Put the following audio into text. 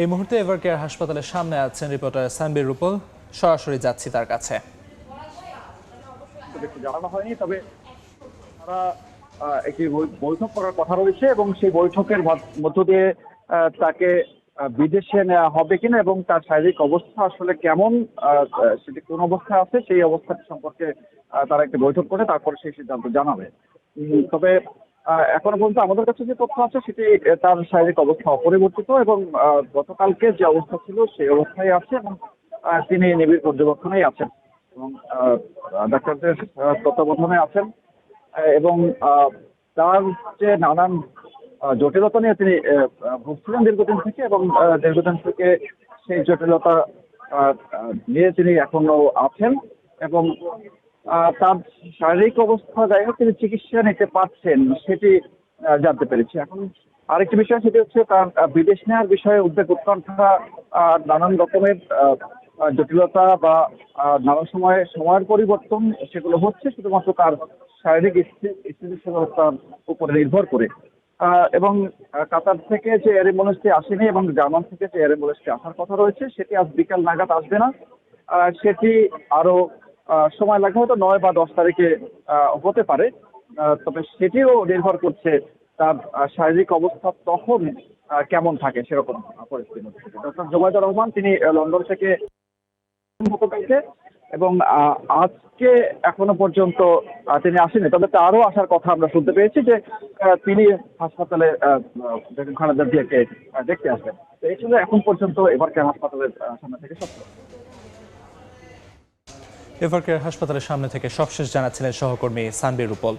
এই মুহূর্তে এভারকেয়ার হাসপাতালের সামনে আছেন রিপোর্টার সানবির রূপল। সরাসরি যাচ্ছি তার কাছে। জানানো হয়নি, তবে তারা একটি বৈঠক করার কথা রয়েছে এবং সেই বৈঠকের মধ্য- দিয়ে তাকে বিদেশে নেওয়া হবে কিনা এবং তার শারীরিক অবস্থা আসলে কেমন সেটি কোন অবস্থায় আছে সেই অবস্থাটি সম্পর্কে তারা একটি বৈঠক করে তারপরে সেই সিদ্ধান্ত জানাবে। তবে এখনও পর্যন্ত আমাদের কাছে যে তথ্য আছে, সেটি তার শারীরিক অবস্থা অপরিবর্তিত এবং গতকালকে যে অবস্থা ছিল সেই অবস্থায় আছে এবং তিনি নিবিড় পর্যবেক্ষণেই আছেন। এবং ডাক্তারদের তত্ত্বাবধানে আছেন। এবং তার যে নানান জটিলতা নিয়ে তিনি ভুগছিলেন দীর্ঘদিন থেকে এবং দীর্ঘদিন থেকে সেই জটিলতা নিয়ে তিনি এখনও আছেন এবং তার শারীরিক অবস্থা যাই হোক তিনি চিকিৎসা নিতে পারছেন সেটি জানতে পেরেছি। এখন আরেকটি বিষয় সেটি হচ্ছে তার বিদেশ নেওয়ার বিষয়ে উদ্বেগ উৎকণ্ঠা নানান রকমের জটিলতা বা নানা সময়ে সময়ের পরিবর্তন সেগুলো হচ্ছে শুধুমাত্র তার শারীরিক স্থিতি- স্থিতিশীলতার উপরে নির্ভর করে। এবং কাতার থেকে যে এয়ার অ্যাম্বুলেন্সটি আসেনি এবং জার্মান থেকে যে এয়ার অ্যাম্বুলেন্সটি আসার কথা রয়েছে সেটি আজ বিকাল নাগাদ আসবে না। সেটি আরও আহ, সময় লাগবে হয়তো নয় বা দশ তারিখে হতে পারে। তবে সেটিও নির্ভর করছে তার শারীরিক অবস্থা তখন কেমন থাকে সেরকম পরিস্থিতির মধ্যে ডক্টর জোবায়দুর রহমান, তিনি লন্ডন থেকে গতকালকে এবং আজকে এখনও পর্যন্ত তিনি আসেনি তবে তারও আসার কথা আমরা শুনতে পেয়েছি যে তিনি হাসপাতালে খালেদা জিয়াকে দেখতে আসবেন। তো এই ছিল এখন পর্যন্ত এবারকে হাসপাতালের সামনে থেকে সত্য এভারকেয়ার হাসপাতালের সামনে থেকে সবশেষ জানাচ্ছিলেন সহকর্মী সানবির রূপল।